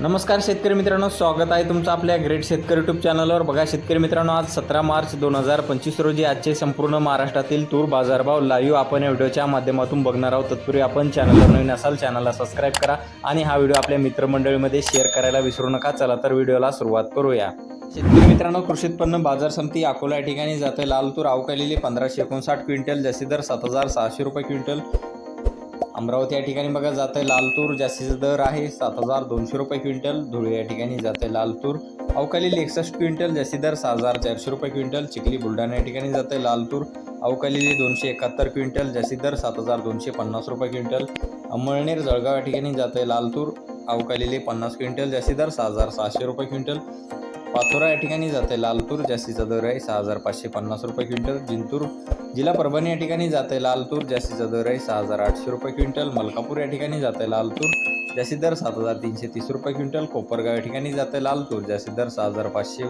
नमस्कार शेतकरी मित्रांनो स्वागत आहे तुमचं आपल्या ग्रेट शेतकरी यूट्यूब चॅनलवर बघा शेतकरी मित्रांनो आज सतरा मार्च दोन हजार पंचवीस रोजी आजचे संपूर्ण महाराष्ट्रातील तूर बाजारभाव लाईव्ह आपण या व्हिडिओच्या माध्यमातून बघणार आहोत. तत्पूर्वी आपण चॅनलवर नवीन असाल चॅनलला सबस्क्राईब करा आणि हा व्हिडिओ आपल्या मित्रमंडळीमध्ये शेअर करायला विसरू नका. चला तर व्हिडिओला सुरुवात करूया. शेतकरी मित्रांनो कृषी उत्पन्न बाजार समिती अकोला या ठिकाणी जाते. लाल तूर अवकालेली पंधराशे एकोणसाठ क्विंटल जास्ती दर सात हजार सहाशे रुपये क्विंटल. अमरावती या ठिकाणी बघा जात आहे लालतूर जास्तीचा दर आहे सात हजार दोनशे रुपये क्विंटल. धुळे या ठिकाणी जात आहे लालतूर. अवकालील एकसष्ट क्विंटल जास्ती दर सहा हजार चारशे रुपये क्विंटल. चिखली बुलढाणा या ठिकाणी जात आहे लालतूर. अवकालेली दोनशे एकाहत्तर क्विंटल जास्ती दर सात हजार दोनशे पन्नास रुपये क्विंटल. अमळनेर जळगाव या ठिकाणी जात आहे लालतूर. अवकालीले पन्नास क्विंटल जास्ती दर सहा हजार सहाशे रुपये क्विंटल. पाथोरा या ठिकाणी जाते. लालतूर जास्तीचा दर आहे सहा हजार पाचशे पन्नास रुपये क्विंटल. जिंतूर जिल्हा परभणी या ठिकाणी जाते. लालतूर जास्तीचा दर आहे सहा हजार आठशे रुपये क्विंटल. मलकापूर या ठिकाणी जाते. लालतूर जास्तीत दर सात हजार तीनशे तीस रुपये क्विंटल. कोपरगाव या ठिकाणी जाते. लालतूर जास्तीत दर सहा हजार पाचशे